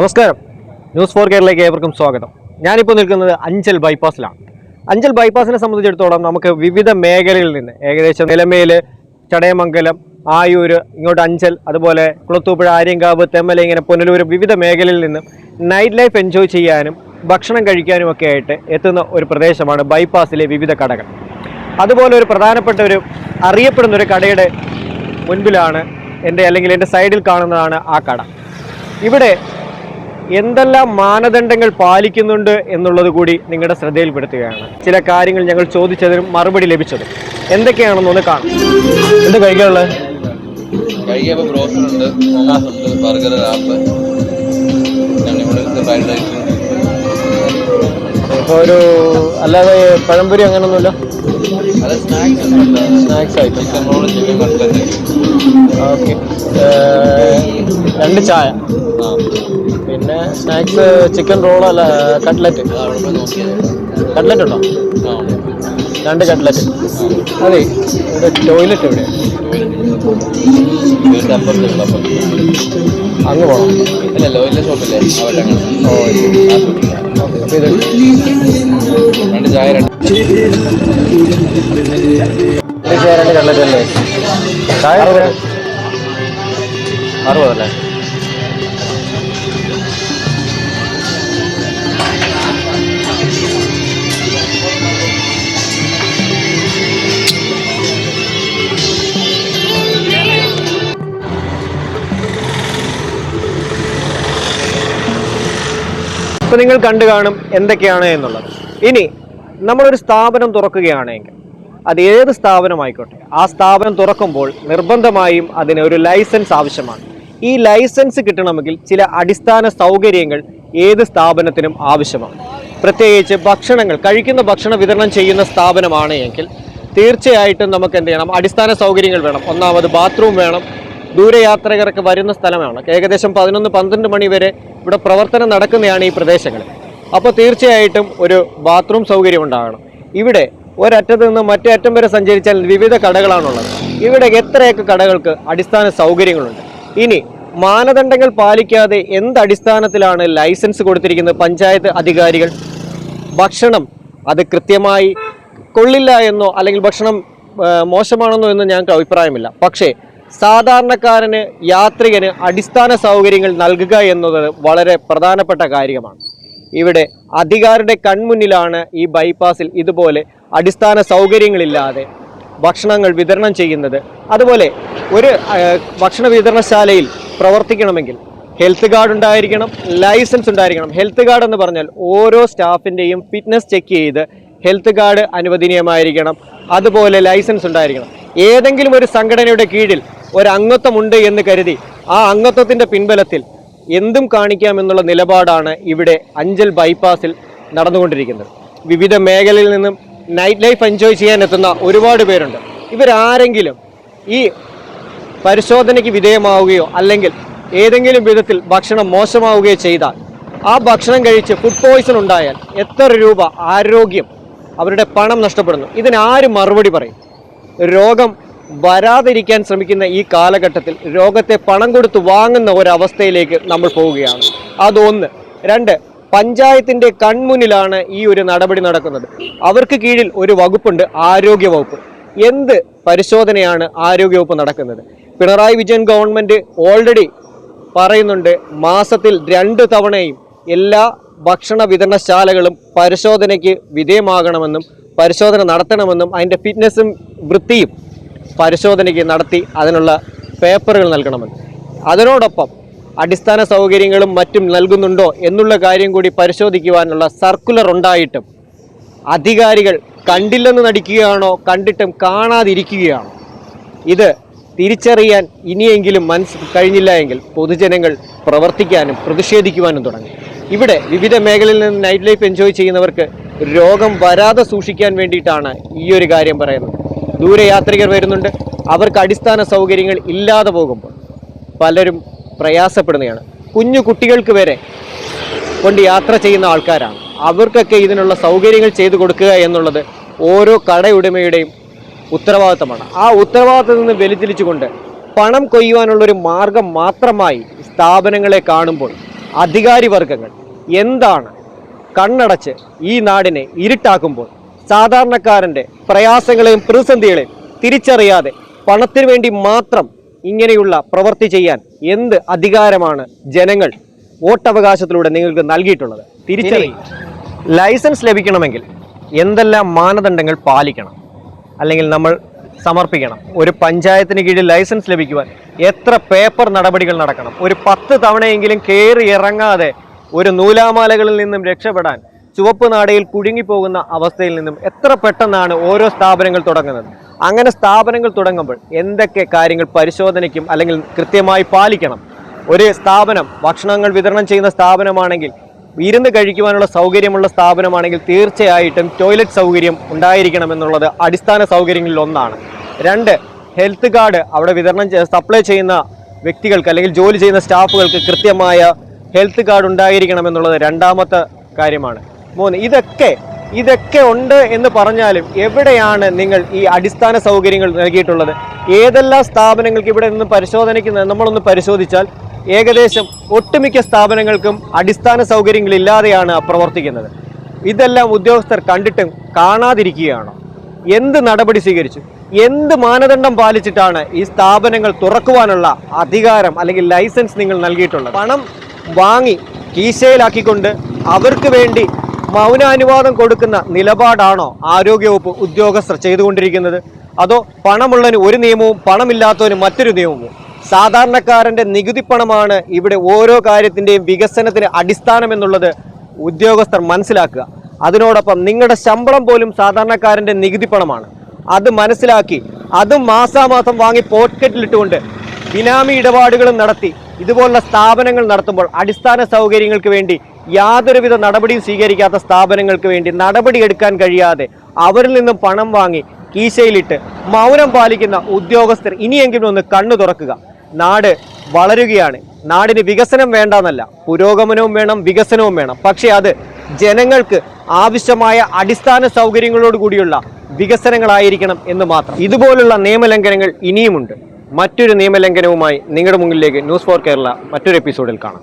നമസ്കാരം. News for കേരളയിലേക്ക് ഏവർക്കും സ്വാഗതം. ഞാനിപ്പോൾ നിൽക്കുന്നത് അഞ്ചൽ ബൈപ്പാസിലാണ്. അഞ്ചൽ ബൈപ്പാസിനെ സംബന്ധിച്ചിടത്തോളം നമുക്ക് വിവിധ മേഖലകളിൽ നിന്ന് ഏകദേശം നിലമേൽ ചടയമംഗലം ആയൂർ ഇങ്ങോട്ട് അഞ്ചൽ അതുപോലെ കുളത്തൂപ്പുഴ ആര്യങ്കാവ് തെമ്മല ഇങ്ങനെ പുനലൂർ വിവിധ മേഖലയിൽ നിന്നും നൈറ്റ് ലൈഫ് എൻജോയ് ചെയ്യാനും ഭക്ഷണം കഴിക്കാനും ഒക്കെ ആയിട്ട് എത്തുന്ന ഒരു പ്രദേശമാണ് ബൈപ്പാസിലെ വിവിധ കടകൾ. അതുപോലെ ഒരു പ്രധാനപ്പെട്ട ഒരു അറിയപ്പെടുന്ന ഒരു കടയുടെ മുൻപിലാണ് എന്റെ അല്ലെങ്കിൽ എന്റെ സൈഡിൽ കാണുന്നതാണ് ആ കട. ഇവിടെ എന്തെല്ലാം മാനദണ്ഡങ്ങൾ പാലിക്കുന്നുണ്ട് എന്നുള്ളത് കൂടി നിങ്ങളുടെ ശ്രദ്ധയിൽപ്പെടുത്തുകയാണ്. ചില കാര്യങ്ങൾ ഞങ്ങൾ ചോദിച്ചതിനും മറുപടി ലഭിച്ചതും എന്തൊക്കെയാണെന്നൊന്ന് കാണാം. എന്ത് കഴിക്കാനുള്ളത് ഇപ്പോൾ ഒരു അല്ലാതെ പഴംപൊരി അങ്ങനെയൊന്നുമില്ല അത് സ്നാക്സ് ആയിട്ട്. ഓക്കെ രണ്ട് ചായ. പിന്നെ സ്നാക്സ് ചിക്കൻ റോൾ അല്ല കട്ട്ലറ്റ് കട്ട്ലറ്റ് ഉണ്ടോ? രണ്ട് കട്ട്ലറ്റ് അതെ ഇവിടെ ടോയ്ലറ്റ് എവിടെ? അങ്ങ് പോകണം അല്ല ലോയിലെ ഷോപ്പില്ലേ ഓ രണ്ട് ചായ രണ്ട് ചായ രണ്ട് കട്ട്ലറ്റ് അല്ലേ? ചായ? അറുപതല്ലേ ഇപ്പൊ നിങ്ങൾ കണ്ടു കാണും എന്തൊക്കെയാണ് എന്നുള്ളത്. ഇനി നമ്മളൊരു സ്ഥാപനം തുറക്കുകയാണെങ്കിൽ അത് ഏത് സ്ഥാപനമായിക്കോട്ടെ ആ സ്ഥാപനം തുറക്കുമ്പോൾ നിർബന്ധമായും അതിന് ഒരു ലൈസൻസ് ആവശ്യമാണ്. ഈ ലൈസൻസ് കിട്ടണമെങ്കിൽ ചില അടിസ്ഥാന സൗകര്യങ്ങൾ ഏത് സ്ഥാപനത്തിനും ആവശ്യമാണ്. പ്രത്യേകിച്ച് ഭക്ഷണങ്ങൾ കഴിക്കുന്ന ഭക്ഷണം വിതരണം ചെയ്യുന്ന സ്ഥാപനമാണ് എങ്കിൽ തീർച്ചയായിട്ടും നമുക്ക് എന്ത് ചെയ്യണം? അടിസ്ഥാന സൗകര്യങ്ങൾ വേണം. ഒന്നാമത് ബാത്റൂം വേണം. ദൂരയാത്രികർക്ക് വരുന്ന സ്ഥലമാണ്. ഏകദേശം പതിനൊന്ന് പന്ത്രണ്ട് മണി വരെ ഇവിടെ പ്രവർത്തനം നടക്കുന്നതാണ് ഈ പ്രദേശങ്ങൾ. അപ്പോൾ തീർച്ചയായിട്ടും ഒരു ബാത്റൂം സൗകര്യം ഉണ്ടാകണം. ഇവിടെ ഒരറ്റത്ത് നിന്ന് മറ്റേ അറ്റം വരെ സഞ്ചരിച്ചാൽ വിവിധ കടകളാണുള്ളത്. ഇവിടെ എത്രയൊക്കെ കടകൾക്ക് അടിസ്ഥാന സൗകര്യങ്ങളുണ്ട്. ഇനി മാനദണ്ഡങ്ങൾ പാലിക്കാതെ എന്ത് അടിസ്ഥാനത്തിലാണ് ലൈസൻസ് കൊടുത്തിരിക്കുന്നത് പഞ്ചായത്ത് അധികാരികൾ? ഭക്ഷണം അത് കൃത്യമായി കൊള്ളില്ല എന്നോ അല്ലെങ്കിൽ ഭക്ഷണം മോശമാണെന്നോ എന്ന് ഞങ്ങൾക്ക് അഭിപ്രായമില്ല. പക്ഷേ സാധാരണക്കാരന് യാത്രികന് അടിസ്ഥാന സൗകര്യങ്ങൾ നൽകുക എന്നത് വളരെ പ്രധാനപ്പെട്ട കാര്യമാണ്. ഇവിടെ അധികാരുടെ കൺമുന്നിലാണ് ഈ ബൈപ്പാസിൽ ഇതുപോലെ അടിസ്ഥാന സൗകര്യങ്ങളില്ലാതെ ഭക്ഷണങ്ങൾ വിതരണം ചെയ്യുന്നത്. അതുപോലെ ഒരു ഭക്ഷണ വിതരണശാലയിൽ പ്രവർത്തിക്കണമെങ്കിൽ ഹെൽത്ത് കാർഡ് ഉണ്ടായിരിക്കണം ലൈസൻസ് ഉണ്ടായിരിക്കണം. ഹെൽത്ത് കാർഡ് എന്ന് പറഞ്ഞാൽ ഓരോ സ്റ്റാഫിന്റെയും ഫിറ്റ്നസ് ചെക്ക് ചെയ്ത് ഹെൽത്ത് കാർഡ് അനുവദനീയമായിരിക്കണം. അതുപോലെ ലൈസൻസ് ഉണ്ടായിരിക്കണം. ഏതെങ്കിലും ഒരു സംഘടനയുടെ കീഴിൽ ഒരു അംഗത്വമുണ്ട് എന്ന് കരുതി ആ അംഗത്വത്തിന്റെ പിൻബലത്തിൽ എന്തും കാണിക്കാമെന്നുള്ള നിലപാടാണ് ഇവിടെ അഞ്ചൽ ബൈപ്പാസിൽ നടന്നുകൊണ്ടിരിക്കുന്നത്. വിവിധ മേഖലയിൽ നിന്നും നൈറ്റ് ലൈഫ് എൻജോയ് ചെയ്യാൻ എത്തുന്ന ഒരുപാട് പേരുണ്ട്. ഇവരാരെങ്കിലും ഈ പരിശോധനയ്ക്ക് വിധേയമാവുകയോ അല്ലെങ്കിൽ ഏതെങ്കിലും വിധത്തിൽ ഭക്ഷണം മോശമാവുകയോ ചെയ്താൽ ആ ഭക്ഷണം കഴിച്ച് ഫുഡ് പോയ്സൺ ഉണ്ടായാൽ എത്ര രൂപ ആരോഗ്യം അവരുടെ പണം നഷ്ടപ്പെടുന്നു. ഇതിനാരും മറുപടി പറയും? രോഗം വരാതിരിക്കാൻ ശ്രമിക്കുന്ന ഈ കാലഘട്ടത്തിൽ രോഗത്തെ പണം കൊടുത്ത് വാങ്ങുന്ന ഒരവസ്ഥയിലേക്ക് നമ്മൾ പോവുകയാണ്. അതൊന്ന്. രണ്ട് പഞ്ചായത്തിന്റെ കൺമുന്നിലാണ് ഈ ഒരു നടപടി നടക്കുന്നത്. അവർക്ക് കീഴിൽ ഒരു വകുപ്പുണ്ട് ആരോഗ്യ വകുപ്പ് എന്ത് പരിശോധനയാണ് ആരോഗ്യവകുപ്പ് നടക്കുന്നത്? പിണറായി വിജയൻ ഗവൺമെന്റ് ഓൾറെഡി പറയുന്നുണ്ട് മാസത്തിൽ രണ്ട് തവണയും എല്ലാ ഭക്ഷണ വിതരണശാലകളും പരിശോധനയ്ക്ക് വിധേയമാകണമെന്നും പരിശോധന നടത്തണമെന്നും അതിന്റെ ഫിറ്റ്നസ്സും വൃത്തിയും പരിശോധനയ്ക്ക് നടത്തി അതിനുള്ള പേപ്പറുകൾ നൽകണമെന്നും. അതിനോടൊപ്പം അടിസ്ഥാന സൗകര്യങ്ങളും മറ്റും നൽകുന്നുണ്ടോ എന്നുള്ള കാര്യം കൂടി പരിശോധിക്കുവാനുള്ള സർക്കുലർ ഉണ്ടായിട്ടും അധികാരികൾ കണ്ടില്ലെന്ന് നടിക്കുകയാണോ കണ്ടിട്ടും കാണാതിരിക്കുകയാണോ? ഇത് തിരിച്ചറിയാൻ ഇനിയെങ്കിലും മനസ്സ് കഴിഞ്ഞില്ല എങ്കിൽ പൊതുജനങ്ങൾ പ്രവർത്തിക്കാനും പ്രതിഷേധിക്കുവാനും തുടങ്ങി. ഇവിടെ വിവിധ മേഖലയിൽ നിന്ന് നൈറ്റ് ലൈഫ് എൻജോയ് ചെയ്യുന്നവർക്ക് രോഗം വരാതെ സൂക്ഷിക്കാൻ വേണ്ടിയിട്ടാണ് ഈ ഒരു കാര്യം പറയുന്നത്. ദൂരയാത്രികർ വരുന്നുണ്ട്. അവർക്ക് അടിസ്ഥാന സൗകര്യങ്ങൾ ഇല്ലാതെ പോകുമ്പോൾ പലരും പ്രയാസപ്പെടുന്നതാണ്. കുഞ്ഞു കുട്ടികൾക്ക് വരെ കൊണ്ട് യാത്ര ചെയ്യുന്ന ആൾക്കാരാണ്. അവർക്കൊക്കെ ഇതിനുള്ള സൗകര്യങ്ങൾ ചെയ്തു കൊടുക്കുക എന്നുള്ളത് ഓരോ കടയുടമയുടെയും ഉത്തരവാദിത്തമാണ്. ആ ഉത്തരവാദിത്തത്തിൽ നിന്ന് വ്യതിചലിച്ചുകൊണ്ട് പണം കൊയ്യുവാനുള്ളൊരു മാർഗം മാത്രമായി സ്ഥാപനങ്ങളെ കാണുമ്പോൾ അധികാരി വർഗങ്ങൾ എന്താണ് കണ്ണടച്ച് ഈ നാടിനെ ഇരുട്ടാക്കുമ്പോൾ സാധാരണക്കാരന്റെ പ്രയാസങ്ങളെയും പ്രതിസന്ധികളെയും തിരിച്ചറിയാതെ പണത്തിനു വേണ്ടി മാത്രം ഇങ്ങനെയുള്ള പ്രവൃത്തി ചെയ്യാൻ എന്ത് അധികാരമാണ് ജനങ്ങൾ വോട്ടവകാശത്തിലൂടെ നിങ്ങൾക്ക് നൽകിയിട്ടുള്ളത്? തിരിച്ചറിയും. ലൈസൻസ് ലഭിക്കണമെങ്കിൽ എന്തെല്ലാം മാനദണ്ഡങ്ങൾ പാലിക്കണം? അല്ലെങ്കിൽ നമ്മൾ സമർപ്പിക്കണം? ഒരു പഞ്ചായത്തിന് കീഴിൽ ലൈസൻസ് ലഭിക്കുവാൻ എത്ര പേപ്പർ നടപടികൾ നടക്കണം? ഒരു പത്ത് തവണയെങ്കിലും കയറി ഇറങ്ങാതെ ഒരു നൂലാമാലകളിൽ നിന്നും രക്ഷപ്പെടാൻ ചുവപ്പ് നാടയിൽ കുടുങ്ങിപ്പോകുന്ന അവസ്ഥയിൽ നിന്നും എത്ര പെട്ടെന്നാണ് ഓരോ സ്ഥാപനങ്ങൾ തുടങ്ങുന്നത്? അങ്ങനെ സ്ഥാപനങ്ങൾ തുടങ്ങുമ്പോൾ എന്തൊക്കെ കാര്യങ്ങൾ പരിശോധനയ്ക്കും അല്ലെങ്കിൽ കൃത്യമായി പാലിക്കണം? ഒരു സ്ഥാപനം ഭക്ഷണങ്ങൾ വിതരണം ചെയ്യുന്ന സ്ഥാപനമാണെങ്കിൽ ഇരുന്ന് കഴിക്കുവാനുള്ള സൗകര്യമുള്ള സ്ഥാപനമാണെങ്കിൽ തീർച്ചയായിട്ടും ടോയ്ലറ്റ് സൗകര്യം ഉണ്ടായിരിക്കണം എന്നുള്ളത് അടിസ്ഥാന സൗകര്യങ്ങളിൽ ഒന്നാണ്. രണ്ട് ഹെൽത്ത് കാർഡ് അവിടെ വിതരണം സപ്ലൈ ചെയ്യുന്ന വ്യക്തികൾക്ക് അല്ലെങ്കിൽ ജോലി ചെയ്യുന്ന സ്റ്റാഫുകൾക്ക് കൃത്യമായ ഹെൽത്ത് കാർഡ് ഉണ്ടായിരിക്കണം എന്നുള്ളത് രണ്ടാമത്തെ കാര്യമാണ്. മൂന്ന് ഇതൊക്കെ ഇതൊക്കെ ഉണ്ട് എന്ന് പറഞ്ഞാലും എവിടെയാണ് നിങ്ങൾ ഈ അടിസ്ഥാന സൗകര്യങ്ങൾ നൽകിയിട്ടുള്ളത്? ഏതെല്ലാം സ്ഥാപനങ്ങൾക്ക് ഇവിടെ നിന്ന് പരിശോധനയ്ക്ക് നമ്മളൊന്ന് പരിശോധിച്ചാൽ ഏകദേശം ഒട്ടുമിക്ക സ്ഥാപനങ്ങൾക്കും അടിസ്ഥാന സൗകര്യങ്ങളില്ലാതെയാണ് പ്രവർത്തിക്കുന്നത്. ഇതെല്ലാം ഉദ്യോഗസ്ഥർ കണ്ടിട്ടും കാണാതിരിക്കുകയാണോ? എന്ത് നടപടി സ്വീകരിച്ചു? എന്ത് മാനദണ്ഡം പാലിച്ചിട്ടാണ് ഈ സ്ഥാപനങ്ങൾ തുറക്കുവാനുള്ള അധികാരം അല്ലെങ്കിൽ ലൈസൻസ് നിങ്ങൾ നൽകിയിട്ടുള്ളത്? പണം വാങ്ങി കീശയിലാക്കിക്കൊണ്ട് അവർക്ക് വേണ്ടി മൗനാനുവാദം കൊടുക്കുന്ന നിലപാടാണോ ആരോഗ്യവകുപ്പ് ഉദ്യോഗസ്ഥർ ചെയ്തുകൊണ്ടിരിക്കുന്നത്? അതോ പണമുള്ളതിന് ഒരു നിയമവും പണമില്ലാത്തവന് മറ്റൊരു നിയമവും? സാധാരണക്കാരന്റെ നികുതി പണമാണ് ഇവിടെ ഓരോ കാര്യത്തിന്റെയും വികസനത്തിന് അടിസ്ഥാനം എന്നുള്ളത് ഉദ്യോഗസ്ഥർ മനസ്സിലാക്കുക. അതിനോടൊപ്പം നിങ്ങളുടെ ശമ്പളം പോലും സാധാരണക്കാരന്റെ നികുതി പണമാണ്. അത് മനസ്സിലാക്കി അതും മാസാമാസം വാങ്ങി പോക്കറ്റിലിട്ടുകൊണ്ട് ബിനാമി ഇടപാടുകളും നടത്തി ഇതുപോലുള്ള സ്ഥാപനങ്ങൾ നടത്തുമ്പോൾ അടിസ്ഥാന സൗകര്യങ്ങൾക്ക് വേണ്ടി യാതൊരുവിധ നടപടിയും സ്വീകരിക്കാത്ത സ്ഥാപനങ്ങൾക്ക് വേണ്ടി നടപടിയെടുക്കാൻ കഴിയാതെ അവരിൽ നിന്നും പണം വാങ്ങി കീശയിലിട്ട് മൗനം പാലിക്കുന്ന ഉദ്യോഗസ്ഥർ ഇനിയെങ്കിലും ഒന്ന് കണ്ണു തുറക്കുക. നാട് വളരുകയാണ്. നാടിന് വികസനം വേണ്ടെന്നല്ല പുരോഗമനവും വേണം വികസനവും വേണം. പക്ഷേ അത് ജനങ്ങൾക്ക് ആവശ്യമായ അടിസ്ഥാന സൗകര്യങ്ങളോടുകൂടിയുള്ള വികസനങ്ങളായിരിക്കണം എന്ന് മാത്രം. ഇതുപോലുള്ള നിയമലംഘനങ്ങൾ ഇനിയുമുണ്ട്. മറ്റൊരു നിയമലംഘനവുമായി നിങ്ങളുടെ മുന്നിലേക്ക് ന്യൂസ് ഫോർ കേരള മറ്റൊരു എപ്പിസോഡിൽ കാണാം.